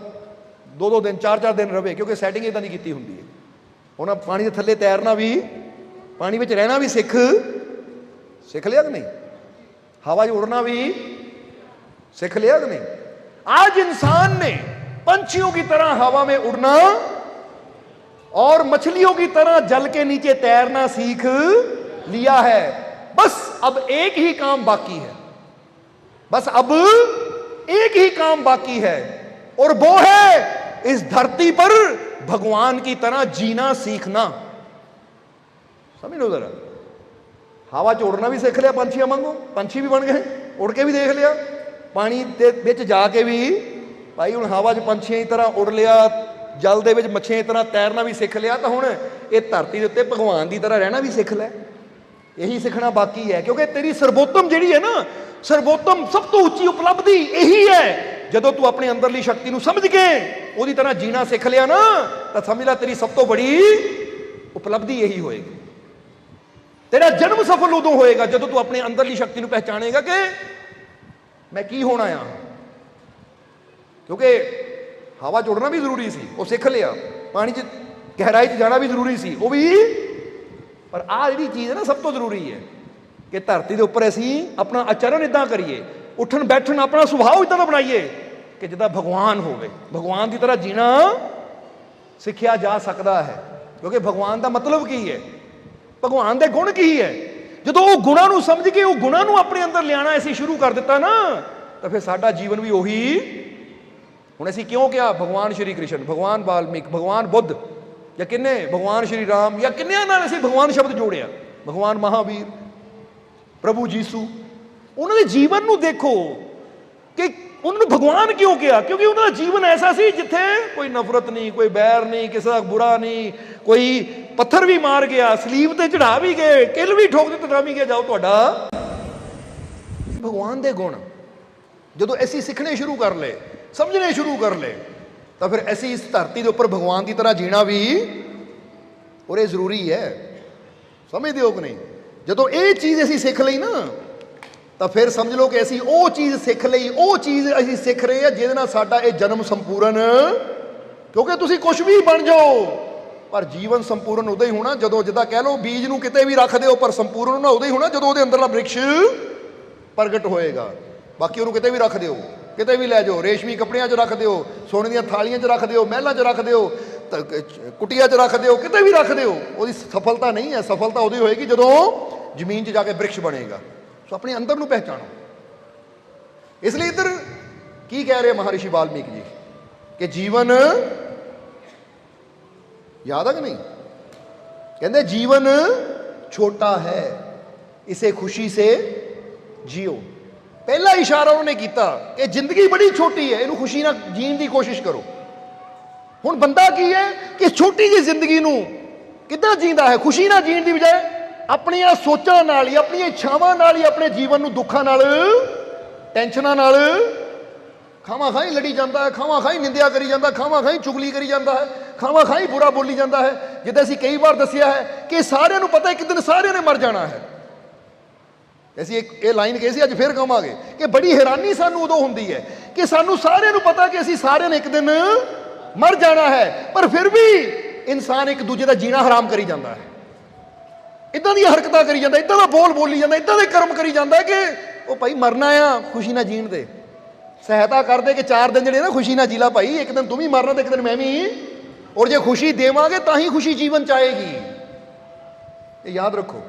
ਦੋ ਦੋ ਦਿਨ ਚਾਰ ਚਾਰ ਦਿਨ ਰਵੇ ਕਿਉਂਕਿ ਸੈਟਿੰਗ ਇਦਾਂ ਦੀ ਕੀਤੀ ਹੁੰਦੀ ਹੈ ਉਹਨਾਂ ਪਾਣੀ ਦੇ ਥੱਲੇ ਤੈਰਨਾ ਵੀ ਪਾਣੀ ਵਿੱਚ ਰਹਿਣਾ ਵੀ ਸਿੱਖ ਸਿੱਖ ਲਿਆ ਕਿ ਨਹੀਂ ਹਵਾ 'ਚ ਉੜਨਾ ਵੀ सीख लिया कि नहीं आज इंसान ने पंछियों की तरह हवा में उड़ना और मछलियों की तरह जल के नीचे तैरना सीख लिया है बस अब एक ही काम बाकी है बस अब एक ही काम बाकी है और वो है इस धरती पर भगवान की तरह जीना सीखना ਸਮਝ ਲਓ ਜ਼ਰਾ। ਹਵਾ 'ਚ ਉੜਨਾ ਵੀ ਸਿੱਖ ਲਿਆ ਪੰਛੀਆਂ ਵਾਂਗੂ, ਪੰਛੀ ਵੀ ਬਣ ਗਏ, ਉੜ ਕੇ ਵੀ ਦੇਖ ਲਿਆ। ਪਾਣੀ ਦੇ ਵਿੱਚ ਜਾ ਕੇ ਵੀ ਭਾਈ ਹੁਣ ਹਵਾ 'ਚ ਪੰਛੀਆਂ ਦੀ ਤਰ੍ਹਾਂ ਉੜ ਲਿਆ, ਜਲ ਦੇ ਵਿੱਚ ਮੱਛੀਆਂ ਦੀ ਤਰ੍ਹਾਂ ਤੈਰਨਾ ਵੀ ਸਿੱਖ ਲਿਆ, ਤਾਂ ਹੁਣ ਇਹ ਧਰਤੀ ਦੇ ਉੱਤੇ ਭਗਵਾਨ ਦੀ ਤਰ੍ਹਾਂ ਰਹਿਣਾ ਵੀ ਸਿੱਖ ਲੈ। ਇਹੀ ਸਿੱਖਣਾ ਬਾਕੀ ਹੈ, ਕਿਉਂਕਿ ਤੇਰੀ ਸਰਬੋਤਮ ਜਿਹੜੀ ਹੈ ਨਾ, ਸਰਬੋਤਮ ਸਭ ਤੋਂ ਉੱਚੀ ਉਪਲਬਧੀ ਇਹੀ ਹੈ। ਜਦੋਂ ਤੂੰ ਆਪਣੇ ਅੰਦਰਲੀ ਸ਼ਕਤੀ ਨੂੰ ਸਮਝ ਕੇ ਉਹਦੀ ਤਰ੍ਹਾਂ ਜੀਣਾ ਸਿੱਖ ਲਿਆ ਨਾ, ਤਾਂ ਸਮਝ ਲੈ ਤੇਰੀ ਸਭ ਤੋਂ ਬੜੀ ਉਪਲਬਧੀ ਇਹੀ ਹੋਏਗੀ। ਤੇਰਾ ਜਨਮ ਸਫਲ ਉਦੋਂ ਹੋਏਗਾ ਜਦੋਂ ਤੂੰ ਆਪਣੇ ਅੰਦਰਲੀ ਸ਼ਕਤੀ ਨੂੰ ਪਹਿਚਾਣੇਗਾ ਕਿ ਮੈਂ ਕੀ ਹੋਣਾ ਆ। ਕਿਉਂਕਿ ਹਵਾ ਜੋੜਨਾ ਵੀ ਜ਼ਰੂਰੀ ਸੀ, ਉਹ ਸਿੱਖ ਲਿਆ। ਪਾਣੀ 'ਚ ਗਹਿਰਾਈ 'ਚ ਜਾਣਾ ਵੀ ਜ਼ਰੂਰੀ ਸੀ, ਉਹ ਵੀ। ਪਰ ਆਹ ਜਿਹੜੀ ਚੀਜ਼ ਹੈ ਨਾ, ਸਭ ਤੋਂ ਜ਼ਰੂਰੀ ਹੈ ਕਿ ਧਰਤੀ ਦੇ ਉੱਪਰ ਅਸੀਂ ਆਪਣਾ ਆਚਰਣ ਇਦਾਂ ਕਰੀਏ। ਉੱਠਣ, ਬੈਠਣ, ਆਪਣਾ ਸੁਭਾਅ ਇਦਾਂ ਦਾ ਬਣਾਈਏ ਕਿ ਜਿੱਦਾਂ ਭਗਵਾਨ ਹੋਵੇ। ਭਗਵਾਨ ਦੀ ਤਰ੍ਹਾਂ ਜੀਣਾ ਸਿੱਖਿਆ ਜਾ ਸਕਦਾ ਹੈ। ਕਿਉਂਕਿ ਭਗਵਾਨ ਦਾ ਮਤਲਬ ਕੀ ਹੈ? ਭਗਵਾਨ ਦੇ ਗੁਣ ਕੀ ਹੈ? ਜਦੋਂ ਉਹ ਗੁਣਾਂ ਨੂੰ ਸਮਝ ਕੇ ਉਹ ਗੁਣਾਂ ਨੂੰ ਆਪਣੇ ਅੰਦਰ ਲਿਆਣਾ ਅਸੀਂ ਸ਼ੁਰੂ ਕਰ ਦਿੱਤਾ ਨਾ, ਤਾਂ ਫਿਰ ਸਾਡਾ ਜੀਵਨ ਵੀ ਉਹੀ ਹੁਣ ਅਸੀਂ ਕਿਉਂ ਕਿਹਾ ਭਗਵਾਨ ਸ਼੍ਰੀ ਕ੍ਰਿਸ਼ਨ, ਭਗਵਾਨ ਵਾਲਮੀਕ, ਭਗਵਾਨ ਬੁੱਧ, ਜਾਂ ਕਿੰਨੇ ਭਗਵਾਨ ਸ਼੍ਰੀ ਰਾਮ, ਜਾਂ ਕਿੰਨਿਆਂ ਨਾਲ ਅਸੀਂ ਭਗਵਾਨ ਸ਼ਬਦ ਜੋੜਿਆ? ਭਗਵਾਨ ਮਹਾਵੀਰ, ਪ੍ਰਭੂ ਜੀਸੂ, ਉਹਨਾਂ ਦੇ ਜੀਵਨ ਨੂੰ ਦੇਖੋ ਕਿ ਉਹਨਾਂ ਨੂੰ ਭਗਵਾਨ ਕਿਉਂ ਕਿਹਾ? ਕਿਉਂਕਿ ਉਹਨਾਂ ਦਾ ਜੀਵਨ ਐਸਾ ਸੀ ਜਿੱਥੇ ਕੋਈ ਨਫ਼ਰਤ ਨਹੀਂ, ਕੋਈ ਬੈਰ ਨਹੀਂ, ਕਿਸੇ ਦਾ ਬੁਰਾ ਨਹੀਂ, ਕੋਈ ਪੱਥਰ ਵੀ ਮਾਰ ਗਿਆ, ਸਲੀਬ ਤੇ ਚੜਾ ਵੀ ਗਏ, ਕਿਲ ਵੀ ਠੋਕ ਦਿੱਤੇ ਤਾਂ ਵੀ ਗਿਆ, ਜਾਓ ਤੁਹਾਡਾ। ਭਗਵਾਨ ਦੇ ਗੁਣ, ਜਦੋਂ ਅਸੀਂ ਸਿੱਖਣੇ ਸ਼ੁਰੂ ਕਰ ਲਏ, ਸਮਝਣੇ ਸ਼ੁਰੂ ਕਰ ਲਏ, ਤਾਂ ਫਿਰ ਅਸੀਂ ਇਸ ਧਰਤੀ ਦੇ ਉੱਪਰ ਭਗਵਾਨ ਦੀ ਤਰ੍ਹਾਂ ਜੀਣਾ ਵੀ ਔਰ ਇਹ ਜ਼ਰੂਰੀ ਹੈ। ਸਮਝਦੇ ਹੋ ਕਿ ਨਹੀਂ? ਜਦੋਂ ਇਹ ਚੀਜ਼ ਅਸੀਂ ਸਿੱਖ ਲਈ ਨਾ, ਤਾਂ ਫਿਰ ਸਮਝ ਲਓ ਕਿ ਅਸੀਂ ਉਹ ਚੀਜ਼ ਸਿੱਖ ਲਈ, ਉਹ ਚੀਜ਼ ਅਸੀਂ ਸਿੱਖ ਰਹੇ ਹਾਂ ਜਿਹਦੇ ਨਾਲ ਸਾਡਾ ਇਹ ਜਨਮ ਸੰਪੂਰਨ, ਕਿਉਂਕਿ ਤੁਸੀਂ ਕੁਝ ਵੀ ਬਣ ਜਾਓ। ਪਰ ਜੀਵਨ ਸੰਪੂਰਨ ਉਦੋਂ ਹੀ ਹੋਣਾ, ਜਦੋਂ ਜਿੱਦਾਂ ਕਹਿ ਲਓ ਬੀਜ ਨੂੰ ਕਿਤੇ ਵੀ ਰੱਖ ਦਿਓ, ਪਰ ਸੰਪੂਰਨ ਉਹਨਾਂ ਉਦੋਂ ਹੀ ਹੋਣਾ, ਜਦੋਂ ਉਹਦੇ ਅੰਦਰਲਾ ਬ੍ਰਿਕਸ਼ ਪ੍ਰਗਟ ਹੋਏਗਾ। ਬਾਕੀ ਉਹਨੂੰ ਕਿਤੇ ਵੀ ਰੱਖ ਦਿਓ, ਕਿਤੇ ਵੀ ਲੈ ਜਾਓ, ਰੇਸ਼ਮੀ ਕੱਪੜਿਆਂ 'ਚ ਰੱਖ ਦਿਓ, ਸੋਨੇ ਦੀਆਂ ਥਾਲੀਆਂ 'ਚ ਰੱਖ ਦਿਓ, ਮਹਿਲਾਂ 'ਚ ਰੱਖ ਦਿਓ, ਤ- ਕੁਟੀਆਂ 'ਚ ਰੱਖ ਦਿਓ, ਕਿਤੇ ਵੀ ਰੱਖ ਦਿਓ, ਉਹਦੀ ਸਫਲਤਾ ਨਹੀਂ ਹੈ, ਸਫਲਤਾ ਉਦੋਂ ਹੀ ਹੋਏਗੀ ਜਦੋਂ ਜ਼ਮੀਨ 'ਚ ਜਾ ਕੇ ਬ੍ਰਿਕਸ਼ ਬਣੇਗਾ। ਸੋ ਆਪਣੇ ਅੰਦਰ ਨੂੰ ਪਹਿਚਾਣੋ। ਇਸ ਲਈ ਇੱਧਰ ਕੀ ਕਹਿ ਰਹੇ ਮਹਾਰਿਸ਼ੀ ਵਾਲਮੀਕ ਜੀ? ਕਿ ਜੀਵਨ ਯਾਦ ਆ ਕਿ ਨਹੀਂ ਕਹਿੰਦੇ ਜੀਵਨ ਛੋਟਾ ਹੈ ਇਸੇ ਖੁਸ਼ੀ ਸੇ ਜੀਓ ਪਹਿਲਾ ਇਸ਼ਾਰਾ ਉਹਨੇ ਕੀਤਾ ਕਿ ਜ਼ਿੰਦਗੀ ਬੜੀ ਛੋਟੀ ਹੈ ਇਹਨੂੰ ਖੁਸ਼ੀ ਨਾਲ ਜੀਣ ਦੀ ਕੋਸ਼ਿਸ਼ ਕਰੋ ਹੁਣ ਬੰਦਾ ਕੀ ਹੈ ਕਿ ਛੋਟੀ ਜਿਹੀ ਜ਼ਿੰਦਗੀ ਨੂੰ ਕਿੱਦਾਂ ਜੀਂਦਾ ਹੈ ਖੁਸ਼ੀ ਨਾਲ ਜੀਣ ਦੀ ਬਜਾਏ ਆਪਣੀਆਂ ਸੋਚਾਂ ਨਾਲ ਹੀ ਆਪਣੀਆਂ ਇੱਛਾਵਾਂ ਨਾਲ ਹੀ ਆਪਣੇ ਜੀਵਨ ਨੂੰ ਦੁੱਖਾਂ ਨਾਲ ਟੈਨਸ਼ਨਾਂ ਨਾਲ ਖਾਵਾਂ ਖਾਈ ਲੜੀ ਜਾਂਦਾ ਹੈ ਖਾਵਾਂ ਖਾਈ ਨਿੰਦਿਆ ਕਰੀ ਜਾਂਦਾ ਖਾਵਾਂ ਖਾਈ ਚੁਗਲੀ ਕਰੀ ਜਾਂਦਾ ਹੈ ਖਾਵਾਂ ਖਾਈ ਬੁਰਾ ਬੋਲੀ ਜਾਂਦਾ ਹੈ। ਜਿੱਦਾਂ ਅਸੀਂ ਕਈ ਵਾਰ ਦੱਸਿਆ ਹੈ ਕਿ ਸਾਰਿਆਂ ਨੂੰ ਪਤਾ ਇੱਕ ਦਿਨ ਸਾਰਿਆਂ ਨੇ ਮਰ ਜਾਣਾ ਹੈ। ਅਸੀਂ ਇੱਕ ਇਹ ਲਾਈਨ ਕਹੀ ਸੀ, ਅੱਜ ਫੇਰ ਕਹਾਂਗੇ ਕਿ ਬੜੀ ਹੈਰਾਨੀ ਸਾਨੂੰ ਉਦੋਂ ਹੁੰਦੀ ਹੈ ਕਿ ਸਾਨੂੰ ਸਾਰਿਆਂ ਨੂੰ ਪਤਾ ਕਿ ਅਸੀਂ ਸਾਰਿਆਂ ਨੇ ਇੱਕ ਦਿਨ ਮਰ ਜਾਣਾ ਹੈ, ਪਰ ਫਿਰ ਵੀ ਇਨਸਾਨ ਇੱਕ ਦੂਜੇ ਦਾ ਜੀਣਾ ਹਰਾਮ ਕਰੀ ਜਾਂਦਾ ਹੈ। ਇਦਾਂ ਦੀਆਂ ਹਰਕਤਾਂ ਕਰੀ ਜਾਂਦਾ, ਇਦਾਂ ਦਾ ਬੋਲ ਬੋਲੀ ਜਾਂਦਾ, ਇਦਾਂ ਦੇ ਕਰਮ ਕਰੀ ਜਾਂਦਾ ਕਿ ਉਹ ਭਾਈ ਮਰਨਾ ਆ, ਖੁਸ਼ੀ ਨਾਲ ਜੀਣ ਦੇ। ਸਹਾਇਤਾ ਕਰਦੇ ਕਿ ਚਾਰ ਦਿਨ ਜਿਹੜੇ ਨਾ ਖੁਸ਼ੀ ਨਾਲ ਜੀਲਾ ਭਾਈ, ਇੱਕ ਦਿਨ ਤੂੰ ਵੀ ਮਰਨਾ ਤੇ ਇੱਕ ਦਿਨ ਮੈਂ ਵੀ ਔਰ ਜੇ ਖੁਸ਼ੀ ਦੇਵਾਂਗੇ ਤਾਂ ਹੀ ਖੁਸ਼ੀ ਜੀਵਨ ਚ ਆਏਗੀ ਇਹ ਯਾਦ ਰੱਖੋ।